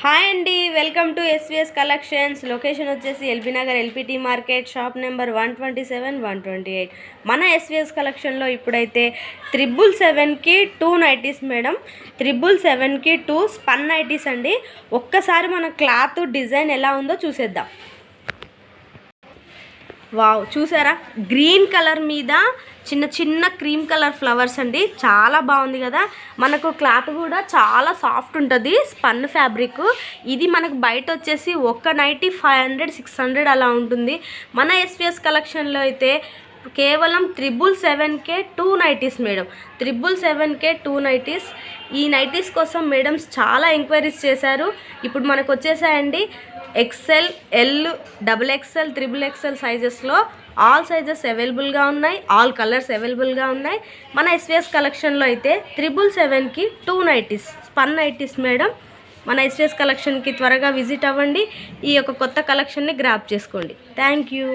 Hi అండి welcome to SVS collections location వచ్చేసి LB Nagar LPT market shop number one twenty seven one twenty eight. మన SVS కలెక్షన్లో ఇప్పుడైతే triple సెవెన్కి two nighties madam. Triple సెవెన్కి two spun nighties అండి. ఒక్కసారి మన క్లాత్ డిజైన్ ఎలా ఉందో చూసేద్దాం. వావ్ చూసారా? గ్రీన్ కలర్ మీద చిన్న చిన్న క్రీమ్ కలర్ ఫ్లవర్స్ అండి. చాలా బాగుంది కదా? మనకు క్లాత్ కూడా చాలా సాఫ్ట్ ఉంటుంది స్పన్ ఫ్యాబ్రిక్. ఇది మనకు బయట వచ్చేసి ఒక్క nighty five hundred six hundred అలా ఉంటుంది. మన ఎస్విఎస్ కలెక్షన్లో అయితే కేవలం త్రిబుల్ సెవెన్కే టూ నైటీస్ మేడం. త్రిబుల్ సెవెన్కే టూ నైటీస్. ఈ నైటీస్ కోసం మేడమ్స్ చాలా ఎంక్వైరీస్ చేశారు. ఇప్పుడు మనకు వచ్చేసాయండి XL L double XL triple XL సైజెస్లో all sizes అవైలబుల్గా ఉన్నాయి ఆల్ కలర్స్ అవైలబుల్గా ఉన్నాయి. మన ఎస్విఎస్ కలెక్షన్లో అయితే త్రిబుల్ సెవెన్కి two nighties spun nighties madam. మన ఎస్విఎస్ కలెక్షన్కి త్వరగా విజిట్ అవ్వండి. ఈ యొక్క కొత్త కలెక్షన్ని గ్రాప్ చేసుకోండి. Thank you